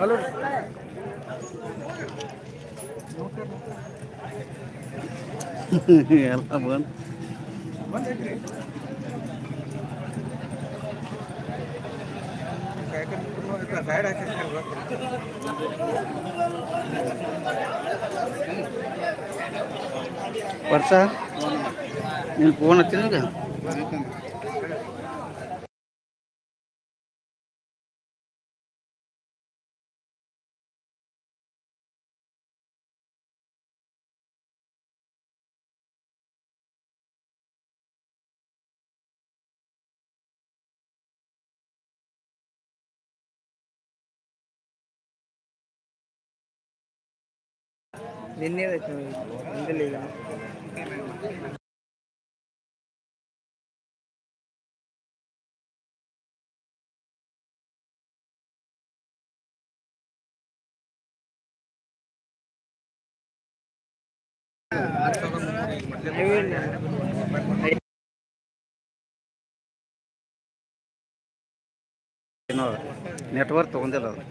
Hello ಎಲ್ಲ ಬಂದು ಬಂದೈತ್ರಿ side ವರ್ಷ ನೀನು ಫೋನ್ ಹಚ್ಚಿದಾಗ ನಿನ್ನೆ ಹಿಂದಿಲ್ಲ ಈಗ. ನೆಟ್ವರ್ಕ್ ತೊಗೊಂಡಿಲ್ಲ ಅದು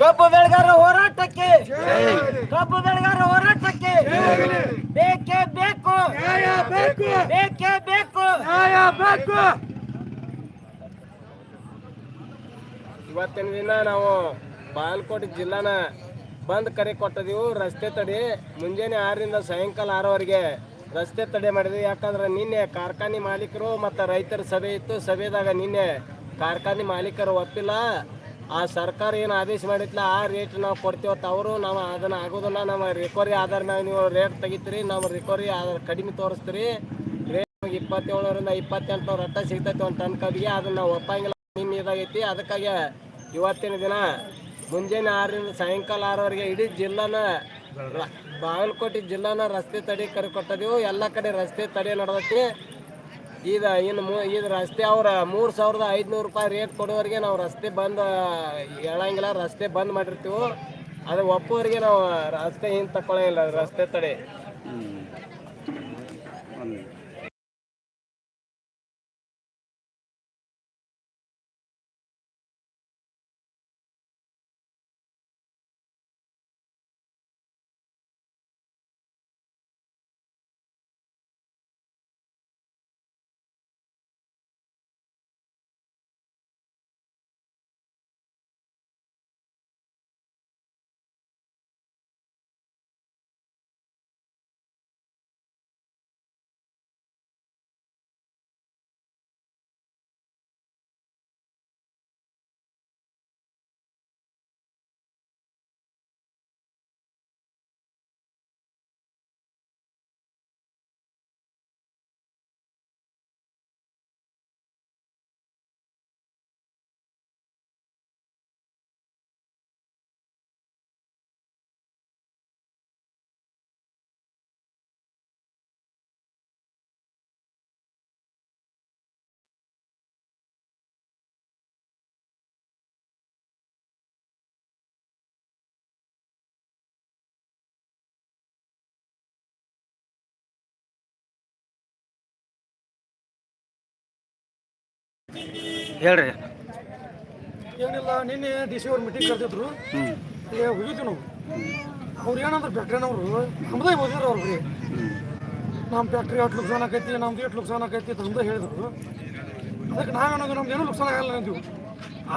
ಕಬ್ಬು ಬೆಳೆಗಾರ ಹೋರಾಟಕ್ಕೆ, ಕಬ್ಬು ಬೆಳೆಗಾರ ಹೋರಾಟಕ್ಕೆ ಬೇಕೇ ಬೇಕು ಬೇಕು, ಬೇಕೇ ಬೇಕು. ಇವತ್ತಿನ ದಿನ ನಾವು ಬಾಗಲಕೋಟೆ ಜಿಲ್ಲಾನ ಬಂದ್ ಕರೆ ಕೊಟ್ಟಿದೀವು. ರಸ್ತೆ ತಡೆ ಮುಂಜಾನೆ ಆರರಿಂದ ಸಾಯಂಕಾಲ ಆರವರೆಗೆ ರಸ್ತೆ ತಡೆ ಮಾಡಿದ್ವಿ. ಯಾಕಂದ್ರೆ ನಿನ್ನೆ ಕಾರ್ಖಾನೆ ಮಾಲೀಕರು ಮತ್ತು ರೈತರ ಸಭೆ ಇತ್ತು. ಸಭೆದಾಗ ನಿನ್ನೆ ಕಾರ್ಖಾನೆ ಮಾಲೀಕರು ಒಪ್ಪಿಲ್ಲ. ಆ ಸರ್ಕಾರ ಏನು ಆದೇಶ ಮಾಡಿತ್ಲ ಆ ರೇಟ್ ನಾವು ಕೊಡ್ತೀವತ್ತ ಅವರು, ನಾವು ಅದನ್ನು ಆಗೋದಿಲ್ಲ. ನಮ್ಮ ರಿಕವರಿ ಆಧಾರ ನಾವು ನೀವು ರೇಟ್ ತೆಗಿತೀರಿ ನಾವು ರಿಕವರಿ ಆಧಾರ ಕಡಿಮೆ ತೋರಿಸ್ತೀರಿ. ರೇಟ್ ನಮಗೆ ಇಪ್ಪತ್ತೇಳರಿಂದ ಇಪ್ಪತ್ತೆಂಟು ರಟ್ಟ ಸಿಗ್ತೈತೆ ಒಂದು ಟನ್ ಕಬ್ಬಿಗೆ. ಅದನ್ನ ನಾವು ಒಪ್ಪಂಗಿಲ್ಲ ನಿಮ್ಮ ಇದಾಗೈತಿ. ಅದಕ್ಕಾಗಿ ಇವತ್ತಿನ ದಿನ, ಮುಂಜಾನೆ ಆರರಿಂದ ಸಾಯಂಕಾಲ ಆರವರೆಗೆ ಇಡೀ ಜಿಲ್ಲಾನ ಬಾಗಲಕೋಟೆ ಜಿಲ್ಲಾನ ರಸ್ತೆ ತಡೆ ಕರೆ ಕೊಟ್ಟಿದೆವು. ಎಲ್ಲ ಕಡೆ ರಸ್ತೆ ತಡೆ ನಡೆದೈತಿ. ಈಗ ಇನ್ನು ಮು ಇದು ರಸ್ತೆ ಅವ್ರ ಮೂರು ಸಾವಿರದ ಐದುನೂರು ರೂಪಾಯಿ ರೇಟ್ ಕೊಡೋರಿಗೆ ನಾವು ರಸ್ತೆ ಬಂದ್, ಹೇಳಂಗಿಲ್ಲ, ರಸ್ತೆ ಬಂದ್ ಮಾಡಿರ್ತೀವಿ. ಅದು ಒಪ್ಪೋರಿಗೆ ನಾವು ರಸ್ತೆ ಹಿಂದೆ ತಗೊಳ್ಳಂಗಿಲ್ಲ ರಸ್ತೆ ತಡೆ. ಹೇಳ್ರಿ. ಏನಿಲ್ಲ, ನಿನ್ನೆ ಡಿ ಸಿ ಅವ್ರು ಮೀಟಿಂಗ್ ಕರೆದಿದ್ರು. ಅಲ್ಲಿ ಹೋಗಿದ್ವಿ ನಾವು. ಅವ್ರು ಏನಂದ್ರೆ ಫ್ಯಾಕ್ಟ್ರಿನವರು ನಮ್ದೇ ಓದಿದ್ರು ಅವ್ರು ಬರೀ. ಹ್ಞೂ ನಮ್ಮ ಫ್ಯಾಕ್ಟ್ರಿ ಎಷ್ಟು ಲುಕ್ಸಾನ್ ಆಕೈತಿ, ನಮ್ದು ಎಷ್ಟು ಲುಕ್ಸಾನ್ ಆಕೈತಿ ಅಂತ ನಮ್ದೇ ಹೇಳಿದ್ರು. ಅದಕ್ಕೆ ನಾವೇನೋ ನಮ್ದು ಏನೂ ಲುಕ್ಸಾನ್ ಆಗಲ್ಲ ಅಂತೀವಿ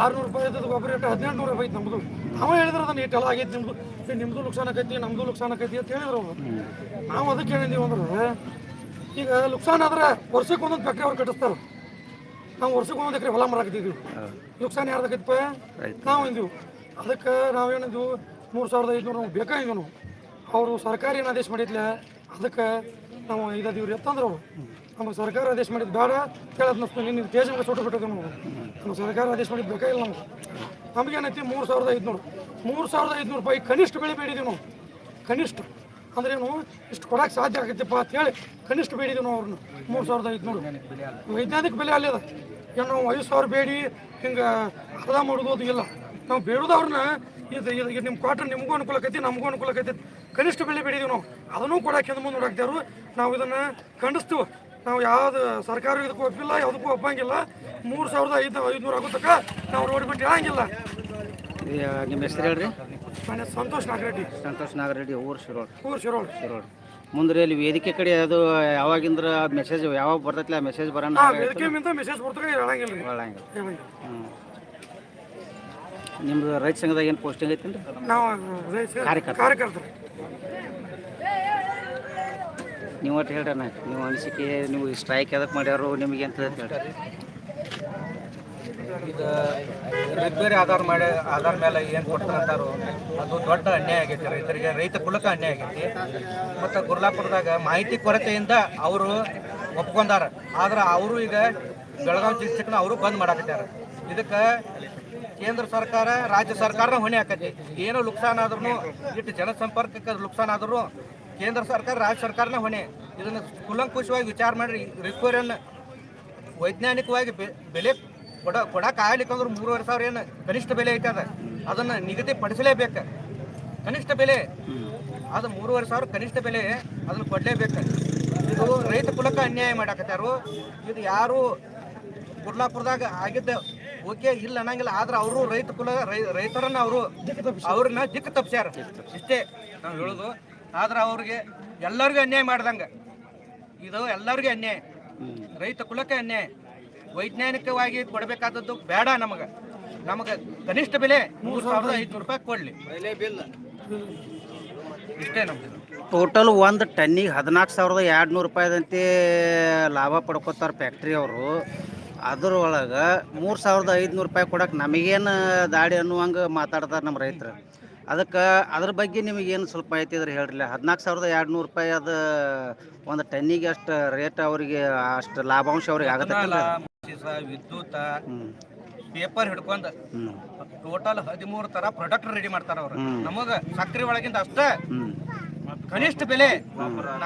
ಆರುನೂರು ರೂಪಾಯಿ ಇದ್ದದ್ದು ಗೊಬ್ಬರ ರೇಟ್ ಹದಿನೆಂಟು ನೂರು ರೂಪಾಯಿ ನಮ್ದು. ನಾವ ಹೇಳಿದ್ರು ಅದನ್ನ ಇಟ್ಟೆಲ್ಲ ಆಗೈತಿ ನಿಮ್ದು. ನಿಮ್ದು ಲುಕ್ಸಾನ್ ಆಕೈತಿ, ನಮ್ದು ಲುಕ್ಸಾನ್ ಆಕೈತಿ ಅಂತ ಹೇಳಿದ್ರು ಅವರು. ನಾವು ಅದಕ್ಕೆ ಹೇಳಿದೀವಿ ಅಂದ್ರೆ, ಈಗ ಲುಕ್ಸಾನ್ ಆದ್ರೆ ವರ್ಷಕ್ಕೆ ಒಂದೊಂದು ಫ್ಯಾಕ್ಟ್ರಿ ಅವ್ರು ಕಟ್ಟಿಸ್ತಾರೆ. ನಾವು ವರ್ಷಕ್ಕೆ ಒಂದೊಂದು ಎಕರೆ ಹೊಲ ಮರಾಕತ್ತಿದ್ದೀವಿ ನುಕ್ಸಾನ್ ಯಾರ್ದಕ್ಕೈತಪ್ಪ ನಾವು ಇಂದಿವು. ಅದಕ್ಕೆ ನಾವೇನಿದ್ವು? ಮೂರು ಸಾವಿರದ ಐದುನೂರು ನಮ್ಗೆ ಬೇಕಾಗಿದ್ವು ನಾವು ಅವರು ಸರ್ಕಾರಿ ಏನು ಆದೇಶ ಮಾಡಿದ್ಲೆ? ಅದಕ್ಕೆ ನಾವು ಐದದೀವ್ರಿ ಎತ್ತಂದ್ರೆ. ಅವರು ನಮಗೆ ಸರ್ಕಾರ ಆದೇಶ ಮಾಡಿದ ಬೇಡ. ಕೇಳದ್ ನಸ್ತು ನಿನ್ನ ತೇಜ್ ಮೇಲೆ ಸುಟ್ಟು ಬಿಟ್ಟಿದ್ವಿ ನಾವು ನಮ್ಮ ಸರ್ಕಾರ ಆದೇಶ ಮಾಡಿದ್ದು ಬೇಕಾಗಿಲ್ಲ ನಮ್ಗೆ? ನಮಗೇನೈತಿ ಮೂರು ಸಾವಿರದ ಐದುನೂರು. ಮೂರು ಸಾವಿರದ ಐದುನೂರು ರೂಪಾಯಿ ಕನಿಷ್ಠ ಬೆಳೆ ಬೇಡಿದ್ದೀವಿ ನಾವು. ಕನಿಷ್ಠ. ಅಂದ್ರೇನು ಇಷ್ಟು ಕೊಡಕ್ಕೆ ಸಾಧ್ಯ ಆಗುತ್ತೆಪ್ಪ ಅಂತ ಹೇಳಿ ಕನಿಷ್ಠ ಬೇಡಿದ್ವಿ ನಾವು ಅವ್ರನ್ನ. ಮೂರು ಸಾವಿರದ ಐದುನೂರು. ವೈಜ್ಞಾನಿಕ ಬೆಲೆ ಅಲ್ಲಿದೆ ಏನು ನಾವು ಐದು ಸಾವಿರ ಬೇಡಿ, ಹಿಂಗೆ ಅರ್ಧ ಮಾಡೋದು ಇಲ್ಲ. ನಾವು ಬೇಡೋದವ್ರನ್ನ ಇದು ಇದು ನಿಮ್ಮ ಕ್ವಾರ್ಟರ್ ನಿಮಗೂ ಅನುಕೂಲ ಆಕೈತಿ, ನಮಗೂ ಅನುಕೂಲ ಆಕೈತಿ. ಕನಿಷ್ಠ ಬೆಲೆ ಬೇಡಿದೀವಿ ನಾವು. ಅದನ್ನು ಕೊಡಕ್ಕೆ ಹಿಂದೆ ಮುಂದೆ ನೋಡಾಕ್ತೇವ್ರು ನಾವು ಇದನ್ನು ಖಂಡಿಸ್ತೀವಿ. ನಾವು ಯಾವ್ದು ಸರ್ಕಾರ ಇದಕ್ಕೂ ಒಪ್ಪಿಲ್ಲ, ಯಾವುದಕ್ಕೂ ಒಪ್ಪಂಗಿಲ್ಲ. ಮೂರು ಸಾವಿರದ ಐದು ಐದುನೂರು ಆಗುತ್ತಕ್ಕ ನಾವು ರೋಡ್ ಬಿಟ್ಟು ಹೇಳಂಗಿಲ್ಲ ನಿಮ್ಮ ಹೆಸರು ಹೇಳ್ರಿ. ಮನೆ ಸಂತೋಷ್ ನಾಗರೆಡ್ಡಿ ಸಂತೋಷ್ ನಾಗರೆಡ್ಡಿ ಊರು ಶಿರೋಡ್ ಊರು ಶಿರೋಳ್. ಶಿರೋಡ್ ಮುಂದ್ರಿ ಅಲ್ಲಿ ವೇದಿಕೆ ಕಡೆ ಅದು ಯಾವಾಗಿಂದ್ರ ಮೆಸೇಜ್ ಯಾವಾಗ ಬರ್ತೈತಿ ಆ ಮೆಸೇಜ್ ಬರೋಣ ಮೆಸೇಜ್ ಹೇಳಂಗಿಲ್ಲ. ಹೇಳಂಗಿಲ್ಲ. ಹೇಳಂಗಿಲ್ಲ. ನಿಮ್ದು ರೈತ ಸಂಘದಾಗ ಏನು ಪೋಸ್ಟಿಂಗ್ ಐತೇನ್ರಿ? ನಾವು ಕಾರ್ಯಕರ್ತ. ಕಾರ್ಯಕರ್ತರು. ನೀವು ಒಟ್ಟು ಹೇಳ್ರಿ ನೀವು ಅನಿಸಿಕೆ ನೀವು ಸ್ಟ್ರೈಕ್ ಎದಕ್ಕೆ ಮಾಡ್ಯಾರು ನಿಮಗೆ ಅಂತ ಹೇಳ್ರಿ. ಇದು ಆಧಾರ ಮಾಡಿ ಆಧಾರ ಮೇಲೆ ಏನು ಕೊಡ್ತಾರಂತಾರೋ ಅದು ದೊಡ್ಡ ಅನ್ಯಾಯ ಆಗೈತಿ. ರೈತರಿಗೆ, ರೈತ ಕುಲಕ ಅನ್ಯಾಯ ಆಗೈತಿ. ಮತ್ತು ಗುರ್ಲಾಪುರದಾಗ ಮಾಹಿತಿ ಕೊರತೆಯಿಂದ ಅವರು ಒಪ್ಕೊಂಡಾರ. ಆದ್ರೆ ಅವರು ಈಗ ಬೆಳಗಾವಿ ಡಿಸ್ಟಿಕ್ನ ಅವರು ಬಂದ್ ಮಾಡಾಕತ್ಯಾರ. ಇದಕ್ಕೆ ಕೇಂದ್ರ ಸರ್ಕಾರ, ರಾಜ್ಯ ಸರ್ಕಾರನ ಹೊಣೆ ಹಾಕತಿ ಏನೋ ಲುಕ್ಸಾನ್ ಆದ್ರೂ ಇಟ್ಟು ಜನಸಂಪರ್ಕಕ್ಕೆ ಲುಕ್ಸಾನ್ ಆದ್ರೂ ಕೇಂದ್ರ ಸರ್ಕಾರ, ರಾಜ್ಯ ಸರ್ಕಾರನ ಹೊಣೆ. ಇದನ್ನು ಕುಲಂಕುಷವಾಗಿ ವಿಚಾರ ಮಾಡಿ ರಿಕ್ವರಿಯನ್ನು ವೈಜ್ಞಾನಿಕವಾಗಿ ಬೆಲೆ ಕೊಡ ಕೊಡಕ್ಕೆ ಆಗ್ಲಿಕ್ಕಂದ್ರೆ ಮೂರುವರೆ ಸಾವಿರ ಏನು ಕನಿಷ್ಠ ಬೆಲೆ ಐತೆ ಅದ. ಅದನ್ನ ನಿಗದಿ ಪಡಿಸಲೇಬೇಕು. ಕನಿಷ್ಠ ಬೆಲೆ. ಅದು ಮೂರುವರೆ ಸಾವಿರ ಕನಿಷ್ಠ ಬೆಲೆ ಅದನ್ನ ಕೊಡಲೇಬೇಕು. ಇದು ರೈತ ಕುಲಕ್ಕೆ ಅನ್ಯಾಯ ಮಾಡಾಕತ್ತಾರು ಇದು ಯಾರು ಕುರ್ಲಾಪುರದಾಗ ಆಗಿದ್ದ ಓಕೆ ಇಲ್ಲ ಅನ್ನಂಗಿಲ್ಲ, ಆದ್ರೆ ಅವರು ರೈತ ಕುಲ ರೈತರನ್ನ ಅವರು ಅವ್ರನ್ನ ದಿಕ್ಕು ತಪ್ಸ್ಯಾರ. ಇಷ್ಟೇ ನಾವು ಹೇಳೋದು. ಆದ್ರೆ ಅವ್ರಿಗೆ ಎಲ್ಲರಿಗೂ ಅನ್ಯಾಯ ಮಾಡ್ದಂಗೆ. ಇದು ಎಲ್ಲರಿಗೂ ಅನ್ಯಾಯ. ರೈತ ಕುಲಕ್ಕೆ ಅನ್ಯಾಯ. ವೈಜ್ಞಾನಿಕವಾಗಿ ಕೊಡಬೇಕಾದದ್ದು ಬೇಡ ನಮಗೆ. ನಮಗೆ ಕನಿಷ್ಠ ಬೆಲೆ ಮೂರು ಸಾವಿರದ ಐದುನೂರು ರೂಪಾಯಿ ಕೊಡಲಿ. ಇಷ್ಟೇ ನಮ್ದು. ಟೋಟಲ್ ಒಂದು ಟನ್ನಿಗೆ ಹದಿನಾಲ್ಕು ಸಾವಿರದ ಎರಡು ನೂರು ರೂಪಾಯಿದಂತೆ ಲಾಭ ಪಡ್ಕೋತಾರೆ ಫ್ಯಾಕ್ಟ್ರಿ ಅವರು. ಅದ್ರೊಳಗೆ ಮೂರು ಸಾವಿರದ ಐದುನೂರು ರೂಪಾಯಿ ಕೊಡೋಕೆ ನಮಗೇನು ದಾಡಿ ಅನ್ನುವಂಗೆ ಮಾತಾಡ್ತಾರೆ ನಮ್ಮ ರೈತರು. ಅದಕ್ಕೆ ಅದ್ರ ಬಗ್ಗೆ ನಿಮಗೇನು ಸ್ವಲ್ಪ ಐತಿ ಇದ್ರೆ ಹೇಳ್ರಲ್ಲ ಹದಿನಾಲ್ಕು ಸಾವಿರದ ಎರಡು ನೂರು ರೂಪಾಯಿ ಅದು ಒಂದು ಟನ್ನಿಗೆ ಅಷ್ಟು ರೇಟ್ ಅವರಿಗೆ ಅಷ್ಟು ಲಾಭಾಂಶ ಅವ್ರಿಗೆ ಆಗುತ್ತೆ ಸೀಸ, ವಿದ್ಯುತ್ ಪೇಪರ್ ಹಿಡ್ಕೊಂಡ್ ಟೋಟಲ್ ಹದಿಮೂರು ತರ ಪ್ರಾಡಕ್ಟ್ ರೆಡಿ ಮಾಡ್ತಾರ ಅವ್ರು. ನಮಗ ಸಕ್ಕರೆ ಒಳಗಿಂದ ಅಷ್ಟ. ಕನಿಷ್ಠ ಬೆಲೆ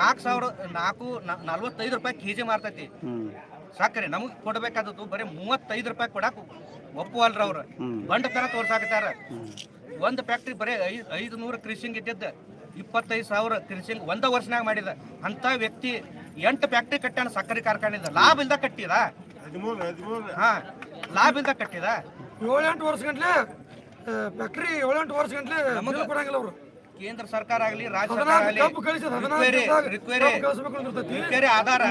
ನಾಲ್ಕು ಸಾವಿರ ನಾಲ್ಕು ನಲ್ವತ್ತೈದು ರೂಪಾಯಿ ಕೆಜಿ ಮಾರ್ತೈತಿ. ಸಕ್ಕರೆ ನಮಗ್ ಕೊಡಬೇಕಾದದ್ದು ಬರೀ ಮೂವತ್ತೈದು ರೂಪಾಯಿ ಕೊಡಕ್. ಒಪ್ಪುವಲ್ರ ಅವ್ರು. ಬಂಡ ತರ ತೋರ್ಸಾಕತ್ತಾರ. ಒಂದ್ ಫ್ಯಾಕ್ಟ್ರಿ ಬರೀ ಐದ್ ಐದು ನೂರು ಕ್ರಿಸಿಂಗ್ ಇದ್ದಿದ್ದ. ಇಪ್ಪತ್ತೈದು ಸಾವಿರ ಕ್ರಿಸಿಂಗ್ ಒಂದ ವರ್ಷನಾಗ ಮಾಡಿದ. ಅಂತ ವ್ಯಕ್ತಿ ಎಂಟು ಫ್ಯಾಕ್ಟ್ರಿ ಕಟ್ಟಾನ ಸಕ್ಕರೆ ಕಾರ್ಖಾನೆ ಲಾಭ ಇಲ್ದ ಕಟ್ಟಿದ. ಹಾ ಲಾಭ ಇಲ್ದ ಕಟ್ಟಿದ? ಏಳೆಂಟು ವರ್ಷ ಗಂಟ್ಲೆ ಫ್ಯಾಕ್ಟ್ರಿ ಏಳೆಂಟು ವರ್ಷ ಗಂಟ್ಲೆ ನಮಗೆ ಕೊಡಂಗಿಲ್ಲ ಅವರು. ಕೇಂದ್ರ ಸರ್ಕಾರ ಆಗಲಿ ರಾಜ್ಯ ಸರ್ಕಾರ ಆಗಲಿ ರಿಕ್ವೈರಿ ರಿಕ್ವೈರಿ. ರಿಕ್ವೈರಿ ಆಧಾರ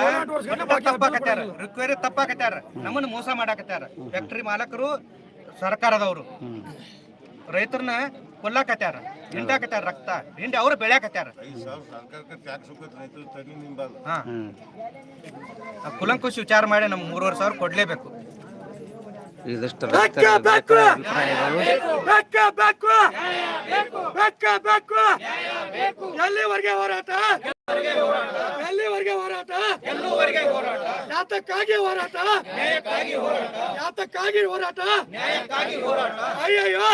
ತಪ್ಪಾಕತ್ಯಾರ ರಿಕ್ವೇರಿ ತಪ್ಪಾಕತ್ಯಾರ ನಮ್ಮನ್ನ ಮೋಸ ಮಾಡಾಕತ್ಯಾರ. ಫ್ಯಾಕ್ಟ್ರಿ ಮಾಲಕರು ಸರ್ಕಾರದವರು. ರೈತರನ್ನ ಕೊಲ್ಲಾಕತ್ಯಾರ ಹಿಂಡಾಕತ್ಯಾರ ರಕ್ತ ಹಿಂಡಿ ಅವ್ರು ಬೆಳ್ಯಾಕತ್ಯಾರ ಹಾ. ಕುಲಂಕುಷ್ ವಿಚಾರ ಮಾಡಿ ನಮ್ಗೆ ಮೂರುವರೆ ಸಾವಿರ ಕೊಡ್ಲೇಬೇಕು. ಇದಿಷ್ಟು ಅಭಿಪ್ರಾಯಗಳು. ಬೆಕ್ಕ, ಬೆಕ್ಕು. ಎಲ್ಲಿವರೆಗೆ ಹೋರಾಟ? ಎಲ್ಲಿವರೆಗೆ ಹೋರಾಟ? ಯಾತಕ್ಕಾಗಿ ಹೋರಾಟ? ಯಾತಕ್ಕಾಗಿ ಹೋರಾಟ? ಅಯ್ಯಯ್ಯೋ!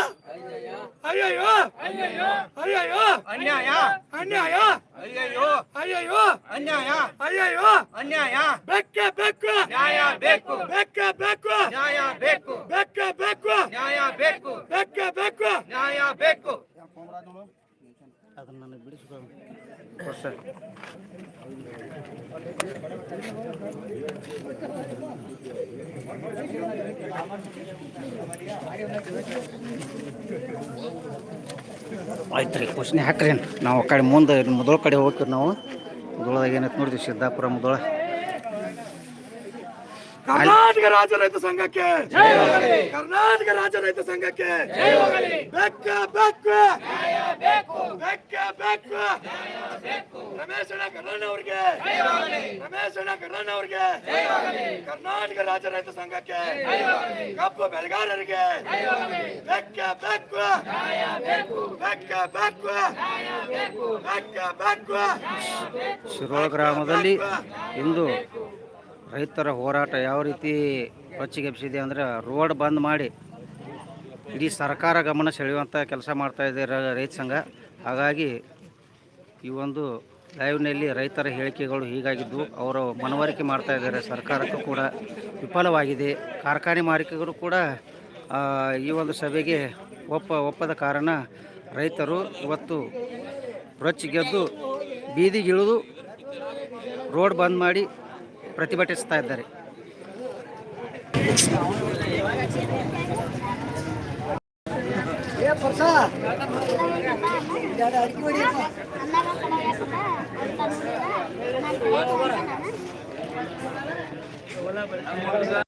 ಅಯ್ಯಯ್ಯೋ! ಅಯ್ಯಯ್ಯೋ! ಅನ್ಯಾಯ! ಅನ್ಯಾಯ! ಅಯ್ಯಯ್ಯೋ! ಅಯ್ಯಯ್ಯೋ! ಅನ್ಯಾಯ! ಅಯ್ಯಯ್ಯೋ! ಅನ್ಯಾಯ! ಬೆಕ್ಕ ಬೆಕ್ಕು! ನ್ಯಾಯ ಬೇಕು! ಬೆಕ್ಕ ಬೆಕ್ಕು! ನ್ಯಾಯ ಬೇಕು! ಬೆಕ್ಕ ಬೆಕ್ಕು! ನ್ಯಾಯ ಬೇಕು! ಬೆಕ್ಕ ಬೆಕ್ಕು! ನ್ಯಾಯ ಬೇಕು! ಅದನ್ನ ನನಗೆ ಬಿಡಿಸ್ಬೇಕು ಆಯ್ತು ರೀ ಕ್ವಶನ್ ಹಾಕ್ರಿ. ನಾವು ಆ ಕಡೆ ಮುಂದೆ ಮೊದಲ ಕಡೆ ಹೋಗ್ತೀವಿ ನಾವು. ಮುದೋಳದಾಗ ಏನಾಯ್ತು ನೋಡ್ತೀವಿ ಸಿದ್ದಾಪುರ ಮೊದಲ ಕರ್ನಾಟಕ ರಾಜ್ಯ ರೈತ ಸಂಘಕ್ಕೆ. ಕರ್ನಾಟಕ ರಾಜ್ಯ ರೈತ ಸಂಘಕ್ಕೆ. ಬೆಕ್ಕ ಬೆಕ್ಕ ರಮೇಶ್ ಕರ್ನಾಟಕ ಅವ್ರಿಗೆ. ರಮೇಶ್ ಕರ್ನಾಟಕ ಅವ್ರಿಗೆ. ಕರ್ನಾಟಕ ರಾಜ್ಯ ರೈತ ಸಂಘಕ್ಕೆ. ಕಬ್ಬು ಬೆಳೆಗಾರರಿಗೆ. ಬೆಕ್ಕ ಬೆಕ್ಕ ಬೆಕ್ಕ ಬೆಕ್ಕು ಬೆಕ್ಕ ಬೆಕ್ಕು ಶಿರೋಳ ಗ್ರಾಮದಲ್ಲಿ ಇಂದು ರೈತರ ಹೋರಾಟ ಯಾವ ರೀತಿ ಹೊಚ್ಚಿಗೆಬ್ಸಿದೆ ಅಂದರೆ ರೋಡ್ ಬಂದ್ ಮಾಡಿ ಇಡೀ ಸರ್ಕಾರ ಗಮನ ಸೆಳೆಯುವಂಥ ಕೆಲಸ ಮಾಡ್ತಾ ಇದೆ ರ- ರೈತ ಸಂಘ. ಹಾಗಾಗಿ ಈ ಒಂದು ಲೈವ್ನಲ್ಲಿ ರೈತರ ಹೇಳಿಕೆಗಳು ಹೀಗಾಗಿದ್ದು, ಅವರು ಮನವರಿಕೆ ಮಾಡ್ತಾ ಇದ್ದಾರೆ. ಸರ್ಕಾರಕ್ಕೂ ಕೂಡ ವಿಫಲವಾಗಿದೆ. ಕಾರ್ಖಾನೆ ಮಾಲೀಕರು ಕೂಡ ಈ ಒಂದು ಸಭೆಗೆ ಒಪ್ಪ, ಒಪ್ಪದ ಕಾರಣ ರೈತರು ಇವತ್ತು ರೊಚ್ಚಿಗೆದ್ದು ಬೀದಿಗಿಳಿದು ರೋಡ್ ಬಂದ್ ಮಾಡಿ ಪ್ರತಿಭಟಿಸ್ತಾ ಇದ್ದಾರೆ. ಯಾರು ಅರಿ ಕೊಡಿ ಅಣ್ಣ ಕಡೆ ಯಾಕಲ್ಲ ಅಂತ ನೋಡಿ ನಾನು ಹೋಗೋಣ ಹೋಗೋಣ ಬರ್ತಾ